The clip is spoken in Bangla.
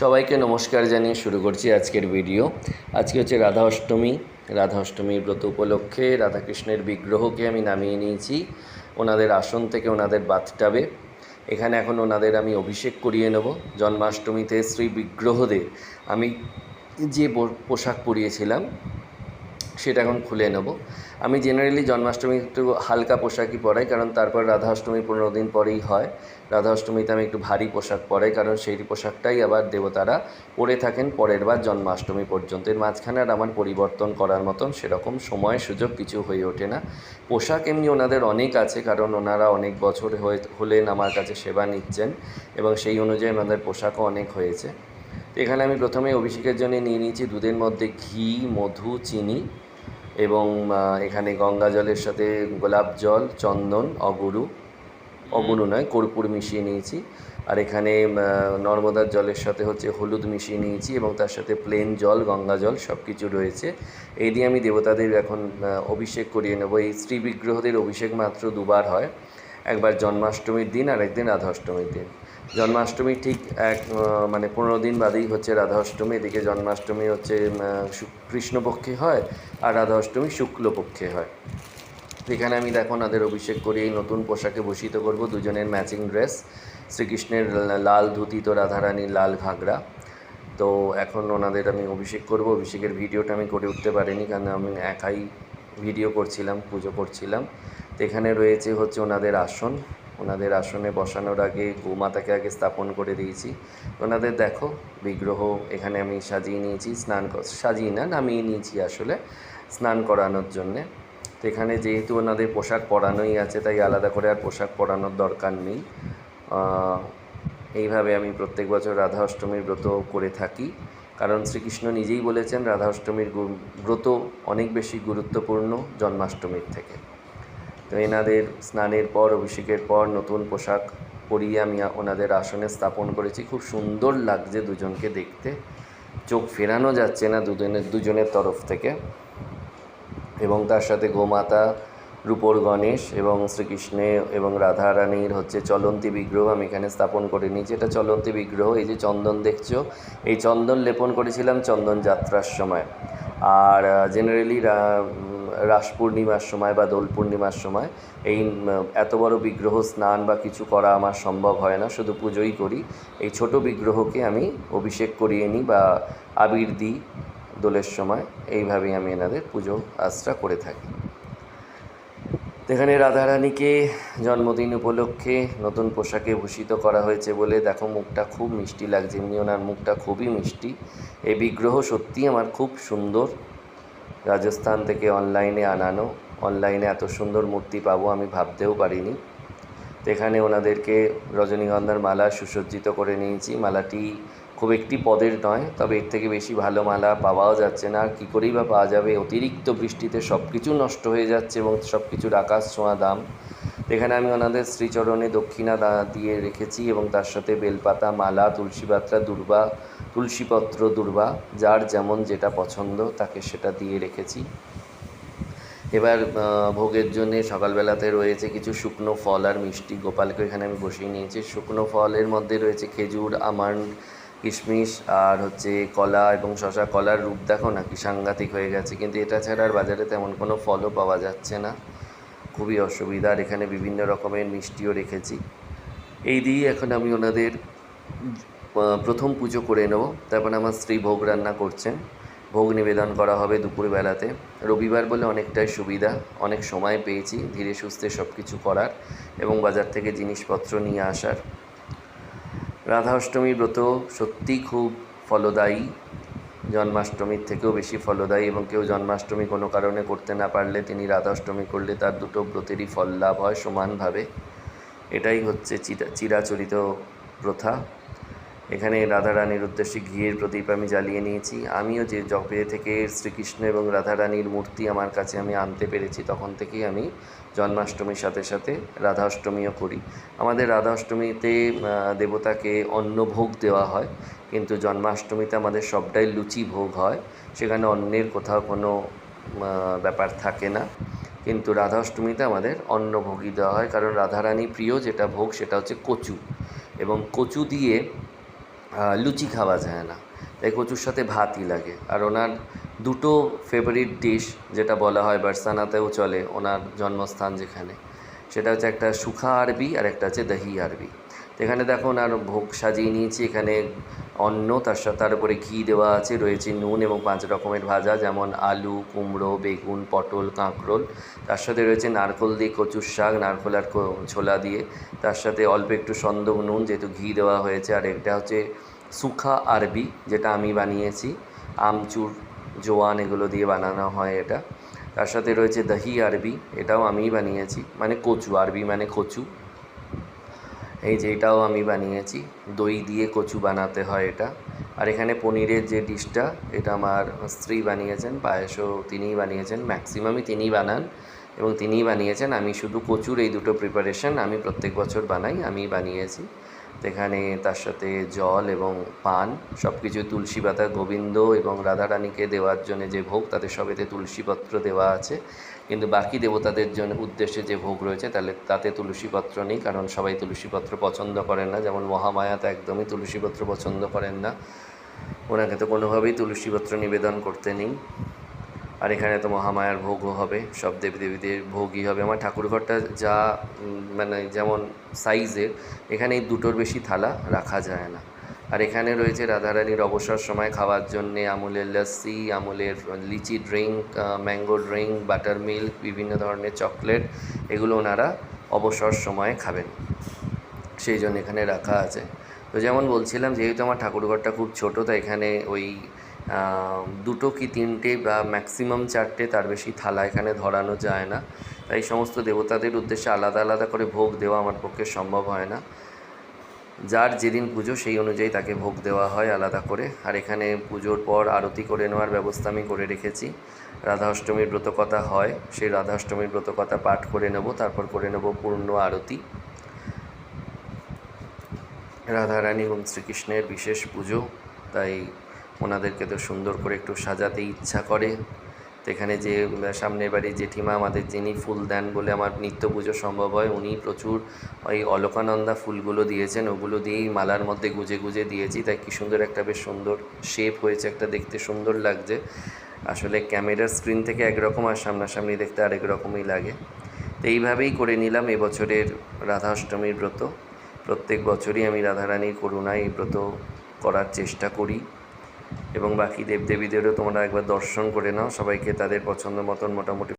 সবাইকে নমস্কার জানিয়ে শুরু করছি আজকের ভিডিও। আজকে হচ্ছে রাধা অষ্টমী। রাধা অষ্টমীর ব্রত উপলক্ষে রাধাকৃষ্ণের বিগ্রহকে আমি নামিয়ে নিয়েছি। ওনাদের আসন থেকে ওনাদের বাথটাবে। এখানে এখন ওনাদের আমি অভিষেক করিয়ে নেব। জন্মাষ্টমীতে শ্রী বিগ্রহদের আমি যে পোশাক পরিয়েছিলাম সেটা এখন খুলে নেব। আমি জেনারেলি জন্মাষ্টমী একটু হালকা পোশাকই পরাই, কারণ তারপর রাধা অষ্টমী পনেরো দিন পরেই হয়। রাধা অষ্টমীতে আমি একটু ভারী পোশাক পরাই, কারণ সেই পোশাকটাই আবার দেবতারা পরে থাকেন পরের বার জন্মাষ্টমী পর্যন্ত। এর মাঝখানে আর আমার পরিবর্তন করার মতন সেরকম সময় সুযোগ কিছু হয়ে ওঠে না। পোশাক এমনি ওনাদের অনেক আছে, কারণ ওনারা অনেক বছর হয়ে, হলেন আমার কাছে সেবা নিচ্ছেন এবং সেই অনুযায়ী ওনাদের পোশাকও অনেক হয়েছে। এখানে আমি প্রথমে অভিষেকের জন্য নিয়ে নিয়েছি দুধের মধ্যে ঘি, মধু, চিনি এবং এখানে গঙ্গা জলের সাথে গোলাপ জল চন্দন অগুরু। অগুরু নয় কর্পূর মিশিয়ে নিয়েছি। আর এখানে নর্মদার জলের সাথে হচ্ছে হলুদ মিশিয়ে নিয়েছি এবং তার সাথে প্লেন জল গঙ্গা জল সব কিছু রয়েছে। এই দিয়ে আমি দেবতাদের এখন অভিষেক করিয়ে নেব। এই স্ত্রী বিগ্রহদের অভিষেক মাত্র দুবার হয়। একবার জন্মাষ্টমীর দিন আর একদিন রাধা অষ্টমীর দিন। জন্মাষ্টমী ঠিক এক মানে পনেরো দিন বাদেই হচ্ছে রাধা অষ্টমী এদিকে জন্মাষ্টমী হচ্ছে কৃষ্ণপক্ষে হয় আর রাধা অষ্টমী শুক্লপক্ষে হয়। এখানে আমি দেখো ওনাদের অভিষেক করে, এই নতুন পোশাকে ভূষিত করব দুজনের ম্যাচিং ড্রেস। শ্রীকৃষ্ণের লাল ধুতি, তো রাধারানীর লাল ঘাগরা। তো এখন ওনাদের আমি অভিষেক করব। অভিষেকের ভিডিওটা আমি করে উঠতে পারিনি কারণ আমি একাই ভিডিও করছিলাম, পুজো করছিলাম। তো এখানে রয়েছে হচ্ছে ওনাদের আসন। ওনাদের আসনে বসানোর আগে গোমাতাকে আগে স্থাপন করে দিয়েছি। ওনাদের দেখো, বিগ্রহ এখানে আমি সাজিয়ে নিয়েছি, স্নান সাজিয়ে না, নামিয়ে নিয়েছি আসলে, স্নান করানোর জন্যে। তো এখানে যেহেতু ওনাদের পোশাক পরানোই আছে, তাই আলাদা করে আর পোশাক পরানোর দরকার নেই। এইভাবে আমি প্রত্যেক বছর রাধা অষ্টমীর ব্রত করে থাকি। কারণ শ্রীকৃষ্ণ নিজেই বলেছেন, রাধা অষ্টমীর ব্রত অনেক বেশি গুরুত্বপূর্ণ জন্মাষ্টমীর থেকে। তো এনাদের স্নানের পর, অভিষেকের পর নতুন পোশাক পরিয়ে আমি ওনাদের আসনে স্থাপন করেছি। খুব সুন্দর লাগছে দুজনকে দেখতে। চোখ ফেরানো যাচ্ছে না দুজনের দুজনের তরফ থেকে। এবং তার সাথে গোমাতা, রূপর গণেশ এবং শ্রীকৃষ্ণে এবং রাধা রানীর হচ্ছে চলন্তি বিগ্রহ আমি এখানে স্থাপন করে নিয়েছি। এটা চলন্তি বিগ্রহ, এই যে চন্দন দেখছ, এই চন্দন লেপন করেছিলাম চন্দন যাত্রার সময়। আর জেনারেলি রাস পূর্ণিমার সময় বা দোল পূর্ণিমার সময় এই এত বড় বিগ্রহ স্নান বা কিছু করা আমার সম্ভব হয় না, শুধু পুজোই করি। এই ছোট বিগ্রহকে আমি অভিষেক করিয়ে নিই বা আবির দিই দোলের সময়। এইভাবেই আমি এনাদের পুজো আশ্রা করে থাকি। এখানে রাধারানীকে জন্মদিন উপলক্ষে নতুন পোশাকে ভূষিত করা হয়েছে বলে দেখো মুখটা খুব মিষ্টি লাগছে, এমনি ওনার মুখটা খুবই মিষ্টি। এই বিগ্রহ সত্যি আমার খুব সুন্দর। রাজস্থান থেকে অনলাইনে আনানো। অনলাইনে এত সুন্দর মূর্তি পাবো আমি ভাবতেও পারিনি। তো এখানে ওনাদেরকে রজনীগন্ধার মালা সুসজ্জিত করে নিয়েছি। মালাটি খুব একটি পদের নয়, তবে এর থেকে বেশি ভালো মালা পাওয়াও যাচ্ছে না। আর কী করেই বা পাওয়া যাবে? অতিরিক্ত বৃষ্টিতে সব কিছু নষ্ট হয়ে যাচ্ছে এবং সব কিছুর আকাশ ছোঁয়া দাম। এখানে আমি ওনাদের শ্রীচরণে দক্ষিণা দিয়ে রেখেছি এবং তার সাথে বেলপাতা, মালা, তুলসীপাত্রা, দুর্বা, তুলসীপত্র, দুর্বা, যার যেমন যেটা পছন্দ তাকে সেটা দিয়ে রেখেছি। এবার ভোগের জন্যে সকালবেলাতে রয়েছে কিছু শুকনো ফল আর মিষ্টি। গোপালকে এখানে আমি বসিয়ে নিয়েছি। শুকনো ফলের মধ্যে রয়েছে খেজুর, আমন্ড, কিশমিশ আর হচ্ছে কলা এবং শশা কলার রূপ দেখো না কি সাংঘাতিক হয়ে গেছে। কিন্তু এটা ছাড়া আর বাজারে তেমন কোনো ফলও পাওয়া যাচ্ছে না। খুবই অসুবিধা আর এখানে বিভিন্ন রকমের মিষ্টিও রেখেছি। এই দিয়ে এখন আমি ওনাদের প্রথম পুজো করে নেব। তারপর আমার স্ত্রী ভোগ রান্না করছেন। ভোগ নিবেদন করা হবে দুপুরবেলাতে। রবিবার বলে অনেকটাই সুবিধা। অনেক সময় পেয়েছি ধীরে সুস্থে সব কিছু করার এবং বাজার থেকে জিনিসপত্র নিয়ে আসার। রাধা অষ্টমীর ব্রত সত্যিই খুব ফলদায়ী। জন্মাষ্টমীর থেকেও বেশি ফলদায়ী এবং কেউ জন্মাষ্টমী কোনো কারণে করতে না পারলে তিনি রাধাষ্টমী করলে তার দুটো ব্রতেরই ফল লাভ হয় সমানভাবে। এটাই হচ্ছে চিরা, চিরাচরিত প্রথা। এখানে রাধারানীর উদ্দেশ্যে ঘিয়ের প্রদীপ আমি জ্বালিয়ে নিয়েছি। আমিও যে জবে থেকে শ্রীকৃষ্ণ এবং রাধারানীর মূর্তি আমার কাছে আমি আনতে পেরেছি, তখন থেকেই আমি জন্মাষ্টমীর সাথে সাথে রাধা অষ্টমীও করি। আমাদের রাধা অষ্টমীতে দেবতাকে অন্ন ভোগ দেওয়া হয়, কিন্তু জন্মাষ্টমীতে আমাদের সবটাই লুচি ভোগ হয়। সেখানে অন্যের কোথাও কোনো ব্যাপার থাকে না। কিন্তু রাধা অষ্টমীতে আমাদের অন্নভোগই দেওয়া হয়, কারণ রাধারানী প্রিয় যেটা ভোগ সেটা হচ্ছে কচু। এবং কচু দিয়ে লুচি খাওয়া যায় না। তাই কচুর সাথে ভাতই লাগে। আর ওনার দুটো ফেভারিট ডিশ যেটা বলা হয় বার্সানাতেও চলে, ওনার জন্মস্থান যেখানে, সেটা হচ্ছে একটা সুখা আরবি আর একটা হচ্ছে দহি আরবি। তো এখানে দেখো ওনার ভোগ সাজিয়ে নিয়েছি। এখানে অন্ন, তার সাথে তার উপরে ঘি দেওয়া আছে, রয়েছে নুন এবং পাঁচ রকমের ভাজা, যেমন আলু, কুমড়ো, বেগুন, পটল, কাঁকরোল। তার সাথে রয়েছে নারকোল দিয়ে কচুর শাক, নারকোল আর ছোলা দিয়ে। তার সাথে অল্প একটু সন্দক নুন, যেহেতু ঘি দেওয়া হয়েছে, আর এটা হচ্ছে সুখা আরবি, যেটা আমি বানিয়েছি। আমচুর জোয়ান, এগুলো দিয়ে বানানো হয় এটা। তার সাথে রয়েছে দহি আরবি, এটাও আমিই বানিয়েছি। মানে কচু, আরবি মানে কচু। এই যে এটাও আমি বানিয়েছি। দই দিয়ে কচু বানাতে হয় এটা। আর এখানে পনিরের যে ডিশটা, এটা আমার স্ত্রী বানিয়েছেন, পায়েসও তিনিই বানিয়েছেন ম্যাক্সিমামই তিনিই বানান। এবং তিনিই বানিয়েছেন, আমি শুধু কচুর এই দুটো প্রিপারেশন আমি প্রত্যেক বছর বানাই আমি বানিয়েছি। এখানে তার সাথে জল এবং পান সব কিছু তুলসী পাতা, গোবিন্দ এবং রাধারানীকে দেওয়ার জন্য যে ভোগ তাদের সবেতে তুলসীপত্র দেওয়া আছে। কিন্তু বাকি দেবতাদের জন্য উদ্দেশ্যে যে ভোগ রয়েছে, তাহলে তাতে তুলসীপত্র নেই, কারণ সবাই তুলসীপত্র পছন্দ করেন না। যেমন মহামায়া তো একদমই তুলসীপত্র পছন্দ করেন না। ওনাকে তো কোনোভাবেই তুলসীপত্র নিবেদন করতে নেই। আর এখানে তো মহামায়ার ভোগও হবে, সব দেবী দেবীদের ভোগই হবে। আমার ঠাকুরঘরটা যা মানে যেমন সাইজের এখানে এই দুটোর বেশি থালা রাখা যায় না। আর এখানে রয়েছে রাধারানীর অবসর সময় খাওয়ার জন্যে আমুলের lassi, আমুলের litchi drink mango drink butter milk বিভিন্ন ধরনের চকলেট, এগুলো ওনারা অবসর সময়ে খাবেন। সেই জন্য এখানে রাখা আছে। তো যেমন বলছিলাম, যেহেতু আমার ঠাকুরঘরটা খুব ছোট, তাই এখানে ওই দুটো কি তিনটে বা ম্যাক্সিমাম চারটে তার বেশি থালা এখানে ধরানো যায় না। তাই সমস্ত দেবতাদের উদ্দেশ্যে আলাদা আলাদা করে ভোগ দেওয়া আমার পক্ষে সম্ভব হয় না। যার যেদিন পুজো সেই অনুযায়ী তাকে ভোগ দেওয়া হয় আলাদা করে। আর এখানে পুজোর পর আরতি করে নেওয়ার ব্যবস্থা আমি করে রেখেছি। রাধা অষ্টমীর ব্রতকথা হয়, সেই রাধা অষ্টমীর ব্রতকথা পাঠ করে নেব, তারপর করে নেব পূর্ণ আরতি। রাধারানী এবং শ্রীকৃষ্ণের বিশেষ পুজো, তাই ওনাদেরকে তো সুন্দর করে একটু সাজাতে ইচ্ছা করে। তো এখানে যে সামনের বাড়ির জেঠিমা আমাদের যিনি ফুল দেন বলে আমার নিত্য পুজো সম্ভব হয়, উনি প্রচুর ওই অলকানন্দা ফুলগুলো দিয়েছেন, ওগুলো দিয়েই মালার মধ্যে গুজে গুজে দিয়েছি। তাই কি সুন্দর একটা বেশ সুন্দর শেপ হয়েছে, একটা দেখতে সুন্দর লাগছে। আসলে ক্যামেরার স্ক্রিন থেকে একরকম আর সামনাসামনি দেখতে আরেক রকমই লাগে। তো এইভাবেই করে নিলাম এবছরের রাধা অষ্টমীর ব্রত। প্রত্যেক বছরই আমি রাধারানীর করুণায় এই ব্রত করার চেষ্টা করি। এবং বাকি দেবদেবীদেরও তোমরা একবার দর্শন করে নাও। সবাইকে তাদের পছন্দ মতন মোটামুটি